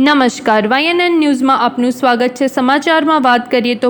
નમસ્કાર વાયએનએન ન્યૂઝમાં આપનું સ્વાગત છે. સમાચારમાં વાત કરીએ તો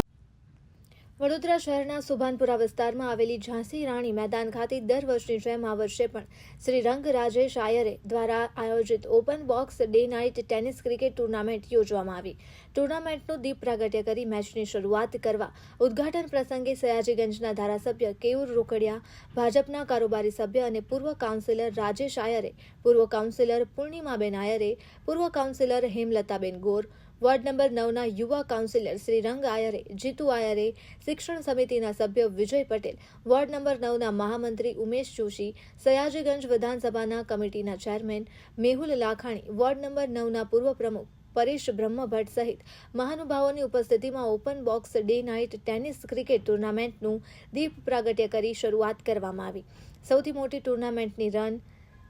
વડોદરા શહેરના સુભાનપુરા વિસ્તારમાં આવેલી ઝાંસી રાણી મેદાન ખાતે દર વર્ષની જેમ આ વર્ષે પણ શ્રી રંગ રાજેશ આયરે દ્વારા આયોજિત open box day night tennis cricket tournament યોજવામાં આવી. ટુર્નામેન્ટનું દીપ પ્રાગટ્ય કરી મેચની શરૂઆત કરવા ઉદ્ઘાટન પ્રસંગે સયાજીગંજના ધારાસભ્ય કેયુર રોકડિયા, ભાજપના કારોબારી સભ્ય અને પૂર્વ કાઉન્સિલર રાજેશ આયરે, પૂર્વ કાઉન્સિલર પૂર્ણિમાબેન આયરે, પૂર્વ councillor Hemlataben Gor ward number નવના યુવા કાઉન્સિલર શ્રી રંગ આયરે, જીતુ આયરે, શિક્ષણ સમિતિના સભ્ય વિજય પટેલ, વોર્ડ નંબર નવના મહામંત્રી ઉમેશ જોશી, સયાજીગંજ વિધાનસભાના કમિટીના chairman Mehul Lakhani, ward number નવના પૂર્વ પ્રમુખ પરેશ બ્રહ્મભટ્ટ સહિત મહાનુભાવોની ઉપસ્થિતિમાં open box day night tennis cricket ટુર્નામેન્ટનું દીપ પ્રાગટ્ય કરી શરૂઆત કરવામાં આવી. સૌથી મોટી ટુર્નામેન્ટની રન,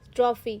ટ્રોફી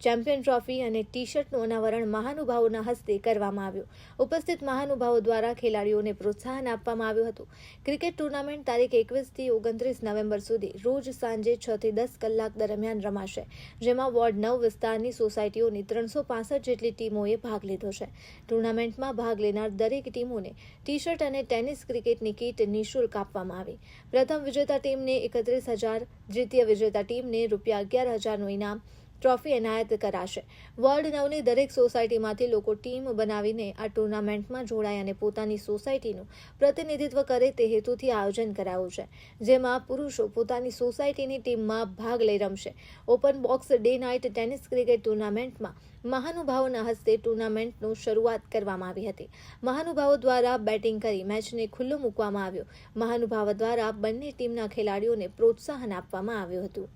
ચેમ્પિયન ટ્રોફી અને ટી શર્ટનું અનાવરણ મહાનુભાવોના હસ્તે કરવામાં આવ્યું. ઉપસ્થિત મહાનુભાવો દ્વારા ખેલાડીઓને પ્રોત્સાહન આપવામાં આવ્યું હતું. ક્રિકેટ ટુર્નામેન્ટ તારીખ એકવીસથી ઓગણત્રીસ નવેમ્બર સુધી રોજ સાંજે છ થી દસ કલાક દરમિયાન રમાશે, જેમાં વોર્ડ નવ વિસ્તારની સોસાયટીઓની ત્રણસો પાસઠ જેટલી ટીમોએ ભાગ લીધો છે. ટુર્નામેન્ટમાં ભાગ લેનાર દરેક ટીમોને ટી શર્ટ અને ટેનિસ ક્રિકેટની કીટ નિઃશુલ્ક આપવામાં આવી. પ્રથમ વિજેતા ટીમને એકત્રીસ હજાર, દ્વિતીય વિજેતા ટીમને રૂપિયા અગિયાર હજારનું ઇનામ ટ્રોફી એનાયત કરાશે. વોર્ડ નવની દરેક સોસાયટીમાંથી લોકો ટીમ બનાવીને આ ટુર્નામેન્ટમાં જોડાય અને પોતાની સોસાયટીનું પ્રતિનિધિત્વ કરે તે હેતુથી આયોજન કરાયું છે, જેમાં પુરુષો પોતાની સોસાયટીની ટીમમાં ભાગ લઈ રમશે. Open box day night tennis cricket ટુર્નામેન્ટમાં મહાનુભાવોના હસ્તે ટુર્નામેન્ટનું શરૂઆત કરવામાં આવી હતી. મહાનુભાવો દ્વારા બેટિંગ કરી મેચને ખુલ્લો મૂકવામાં આવ્યો. મહાનુભાવો દ્વારા બંને ટીમના ખેલાડીઓને પ્રોત્સાહન આપવામાં આવ્યું હતું.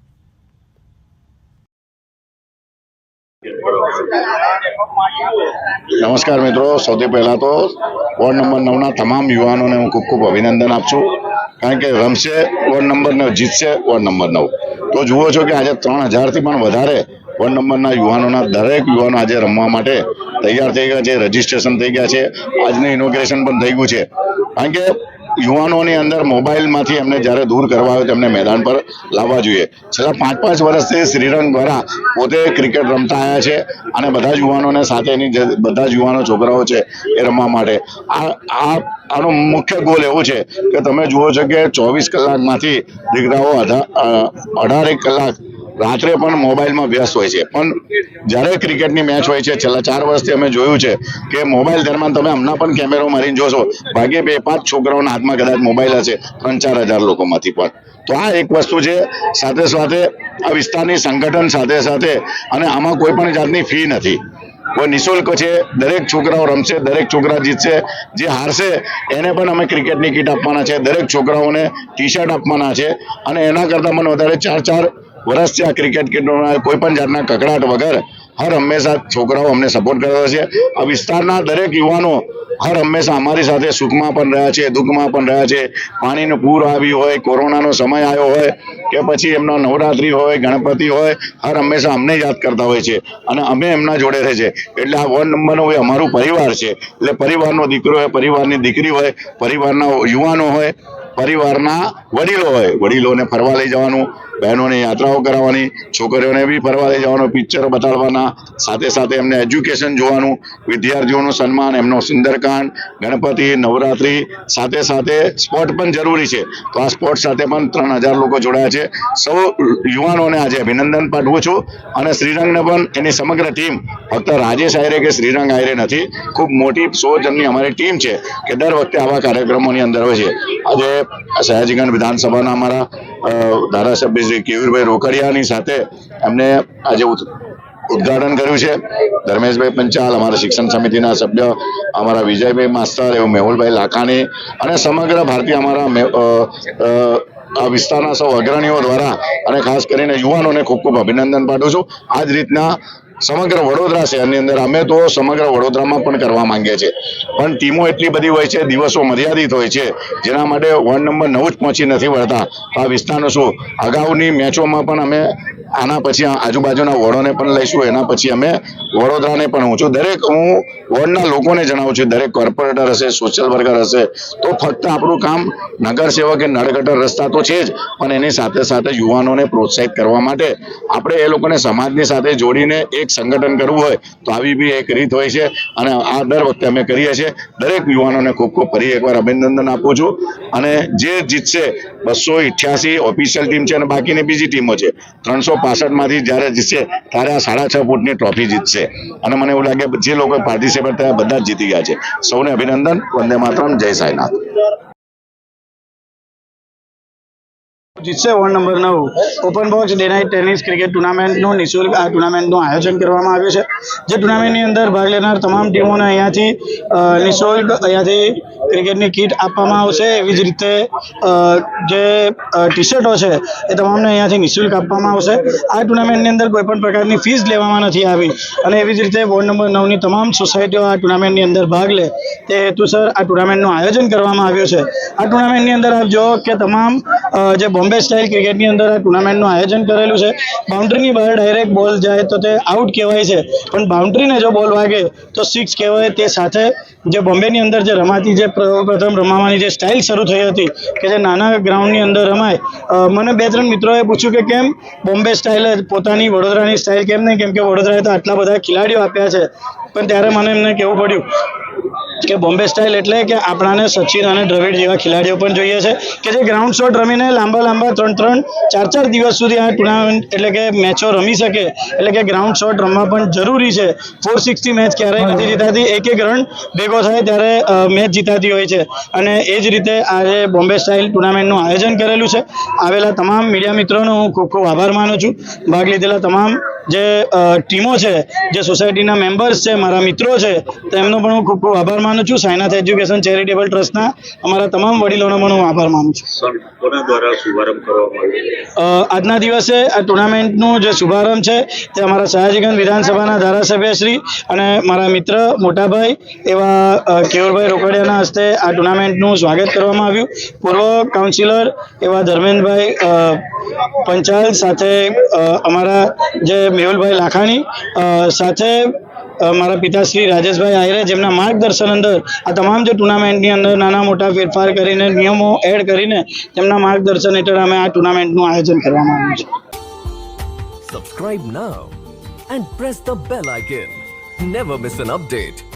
નમસ્કાર મિત્રો, સૌથી પહેલાં તો વોર્ડ નંબર નવના તમામ યુવાનોને હું ખૂબ ખૂબ અભિનંદન આપશું કારણ કે રમશે વોર્ડ નંબર નવ, જીતશે વોર્ડ નંબર નવ. તો જુઓ છો કે આજે ત્રણ હજારથી પણ વધારે વોર્ડ નંબરના યુવાનોના દરેક યુવાનો આજે રમવા માટે તૈયાર થઈ ગયા છે, રજીસ્ટ્રેશન થઈ ગયા છે. આજનું ઇનોગ્રેશન પણ થઈ ગયું છે. કારણ કે યુવાનોની અંદર મોબાઈલમાંથી એમને જ્યારે દૂર કરવા આવે તેમને મેદાન પર લાવવા જોઈએ. છેલ્લા પાંચ પાંચ વર્ષથી શ્રીરંગ દ્વારા પોતે ક્રિકેટ રમતા આવ્યા છે અને બધા જ યુવાનોને સાથેની એની બધા જ યુવાનો છોકરાઓ છે એ રમવા માટે. આ આ, આનો મુખ્ય ગોલ એવો છે કે તમે જુઓ છો કે ચોવીસ કલાકમાંથી દીકરાઓ અઢારેક કલાક રાત્રે પણ મોબાઈલમાં વ્યસ્ત હોય છે. પણ જ્યારે ક્રિકેટની મેચ હોય છે, છેલ્લા ચાર વર્ષથી અમે જોયું છે કે મોબાઈલ દરમિયાન તમે હમણાં પણ કેમેરો મારીને જોશો ભાગે બે પાંચ છોકરાઓના હાથમાં કદાચ મોબાઈલ હશે, ત્રણ ચાર હજાર લોકોમાંથી પણ. તો આ એક વસ્તુ છે, સાથે સાથે આ વિસ્તારની સંગઠન સાથે સાથે અને આમાં કોઈ પણ જાતની ફી નથી. કોઈ નિઃશુલ્ક છે, દરેક છોકરાઓ રમશે, દરેક છોકરા જીતશે, જે હારશે, એને પણ અમે ક્રિકેટની કીટ આપવાના છે. દરેક છોકરાઓને ટી શર્ટ આપવાના છે અને એના કરતાં પણ વધારે ચાર ચાર વર્ષથી આ ક્રિકેટ કિટોના કોઈ પણ જાતના કકડાટ વગર હર હંમેશા છોકરાઓ અમને સપોર્ટ કરતા છે. આ વિસ્તારના દરેક યુવાનો હર હંમેશા અમારી સાથે સુખમાં પણ રહ્યા છે, દુઃખમાં પણ રહ્યા છે. પાણીનું પૂર આવ્યું હોય, કોરોનાનો સમય આવ્યો હોય, કે પછી એમનો નવરાત્રિ હોય, ગણપતિ હોય, હર હંમેશા અમને યાદ કરતા હોય છે. અને અમે એમના જોડે રહે છે. એટલે આ વોર્ડ નંબરનો એ અમારું પરિવાર છે. એટલે પરિવારનો દીકરો હોય, પરિવારની દીકરી હોય, પરિવારના યુવાનો હોય, પરિવારના વડીલો હોય, વડીલોને ફરવા લઈ જવાનું બહેનોને યાત્રાઓ કરાવવાની, છોકરીઓને બી ફરવા લઈ જવાનું પિક્ચરો બતાડવાના, સાથે સાથે એમને એજ્યુકેશન જોવાનું, વિદ્યાર્થીઓનું સન્માન, એમનો સુંદરકાંડ, ગણપતિ, નવરાત્રિ, સાથે સાથે સ્પોર્ટ પણ જરૂરી છે. તો આ સ્પોર્ટ સાથે પણ ત્રણ હજાર લોકો જોડાયા છે. સૌ યુવાનોને આજે અભિનંદન પાઠવું છું અને શ્રીરંગને પણ એની સમગ્ર ટીમ ફક્ત રાજેશ આયરે કે શ્રીરંગ આયરે નથી, ખૂબ મોટી સો જણની અમારી ટીમ છે કે દર વખતે આવા કાર્યક્રમોની અંદર હોય છે. આજે સયાજીગંજ વિધાનસભાના અમારા ધારાસભ્ય શ્રી કેવીરભાઈ રોકડિયાની સાથે એમને આજે ઉદઘાટન કર્યું છે. ધર્મેશભાઈ પંચાલ અમારા શિક્ષણ સમિતિના સભ્ય, અમારા વિજયભાઈ માસ્તર, એવું મેહુલભાઈ લાખાણી અને સમગ્ર ભારતીય અમારા આ વિસ્તારના સૌ અગ્રણીઓ દ્વારા અને ખાસ કરીને યુવાનોને ખૂબ ખૂબ અભિનંદન પાઠવું છું. આ જ રીતના સમગ્ર વડોદરા શહેરની અંદર અમે તો સમગ્ર વડોદરામાં પણ કરવા માંગીએ છીએ. પણ ટીમો એટલી બધી હોય છે, દિવસો મર્યાદિત હોય છે, જેના માટે વોર્ડ નંબર નવ જ પહોંચી નથી વળતા. આ વિસ્તારનો શું? અગાઉની મેચોમાં પણ અમે આના પછી આજુબાજુના વોર્ડોને પણ લઈશું. એના પછી અમે વડોદરાને પણ હું છું. દરેક હું વોર્ડના લોકોને જણાવું છું. દરેક કોર્પોરેટર હશે સોશિયલ વર્કર હશે, તો ફક્ત આપણું કામ નગર સેવક કે નળગટર રસ્તા તો છે જ, પણ એની સાથે સાથે યુવાનોને પ્રોત્સાહિત કરવા માટે આપણે એ લોકોને સમાજની સાથે જોડીને એક સંગઠન કરવું હોય, તો આવી બી એક રીત હોય છે. અને આ દર વખતે અમે કરીએ છીએ. દરેક યુવાનોને ખૂબ ખૂબ ફરી એકવાર અભિનંદન આપું છું. અને જે જીતશે બસો ઇઠ્યાસી ઓફિશિયલ ટીમ છે અને બાકીની બીજી ટીમો છે. ત્રણસો માંથી જ્યારે જીતશે, ત્યારે આ સાડા છ ફૂટની ટ્રોફી જીતશે. અને મને એવું લાગે જે લોકો પાર્ટિસિપેટ થયા બધા જ જીતી ગયા છે. સૌને અભિનંદન, વંદે માતરમ, જય સાંઈનાથ. જીતશે વોર્ડ નંબર નવ. Open box day night tennis cricket ટુર્નામેન્ટનું નિઃશુલ્ક આ ટુર્નામેન્ટનું આયોજન કરવામાં આવ્યું છે. જે ટુર્નામેન્ટની અંદર ભાગ લેનાર તમામ ટીમોને અહીંયાથી નિઃશુલ્ક અહીંયાથી ક્રિકેટની કીટ આપવામાં આવશે એવી જ રીતે જે ટી શર્ટો છે એ તમામને અહીંયાથી નિઃશુલ્ક આપવામાં આવશે. આ ટુર્નામેન્ટની અંદર કોઈ પણ પ્રકારની ફીસ લેવામાં નથી આવી અને એવી જ રીતે વોર્ડ નંબર નવની તમામ સોસાયટીઓ આ ટુર્નામેન્ટની અંદર ભાગ લે. તે હેતુસર આ ટુર્નામેન્ટનું આયોજન કરવામાં આવ્યું છે. આ ટુર્નામેન્ટની અંદર આપ જો કે તમામ જે બોમ્બે સ્ટાઇલ ક્રિકેટની અંદર આ ટુર્નામેન્ટનું આયોજન કરેલું છે. બાઉન્ડ્રીની બહાર ડાયરેક્ટ બોલ જાય તો તે આઉટ કહેવાય છે. પણ બાઉન્ડ્રીને જો બોલ વાગે તો સિક્સ કહેવાય તે સાથે જે બોમ્બેની અંદર જે રમાતી જે પ્ર- પ્રથમ રમાવાની જે સ્ટાઇલ શરૂ થઈ હતી કે જે નાના ગ્રાઉન્ડની અંદર રમાય મને બે ત્રણ મિત્રોએ પૂછ્યું કે કેમ બોમ્બે સ્ટાઇલ પોતાની વડોદરાની સ્ટાઇલ કેમ નહીં? કેમ કે વડોદરાએ તો આટલા બધા ખેલાડીઓ આપ્યા છે. પણ ત્યારે મને એમને કહેવું પડ્યું કે બોમ્બે સ્ટાઇલ એટલે કે આપણાને સચિન અને દ્રવિડ જેવા ખેલાડીઓ પણ જોઈએ છે કે જે ગ્રાઉન્ડ શોટ રમીને લાંબા લાંબા ત્રણ ત્રણ, ચાર ચાર દિવસ સુધી આ ટુર્નામેન્ટ એટલે કે મેચો રમી શકે, એટલે કે ગ્રાઉન્ડ શોટ રમવા પણ જરૂરી છે. ફોર સિક્સટી મેચ ક્યારેય નથી જીતાતી, એક એક રન ભેગો થાય ત્યારે મેચ જીતાતી હોય છે. અને એ જ રીતે આજે બોમ્બે સ્ટાઇલ ટુર્નામેન્ટનું આયોજન કરેલું છે. આવેલા તમામ મીડિયા મિત્રોનો હું ખૂબ ખૂબ આભાર માનું છું. ભાગ લીધેલા તમામ જે ટીમો છે જે સોસાયટીના મેમ્બર્સ છે મારા મિત્રો છે તેમનો પણ હું ખૂબ ખૂબ આભાર માનું છું. સાયનાથ એજ્યુકેશન ચેરિટેબલ ટ્રસ્ટના અમારા તમામ વડીલોનો પણ હું આભાર માનું છું. આજના દિવસે આ ટુર્નામેન્ટનું જે શુભારંભ છે તે અમારા સયાજીગંજ વિધાનસભાના ધારાસભ્ય શ્રી અને મારા મિત્ર મોટાભાઈ એવા કેવરભાઈ રોકડિયાના હસ્તે આ ટુર્નામેન્ટનું સ્વાગત કરવામાં આવ્યું. પૂર્વ કાઉન્સિલર એવા ધર્મેન્દ્રભાઈ પંચાલ સાથે અમારા જે મેહુલભાઈ લાખાણી સાથે મારા પિતાશ્રી રાજેશભાઈ આહિરે જેમના માર્ગદર્શન અંદર આ તમામ જે ટુર્નામેન્ટની અંદર નાના મોટા ફેરફાર કરીને, નિયમો એડ કરીને તેમના માર્ગદર્શન હેઠળ અમે આ ટુર્નામેન્ટનું આયોજન કરવામાં આવ્યું છે subscribe now and press the bell icon never miss an update.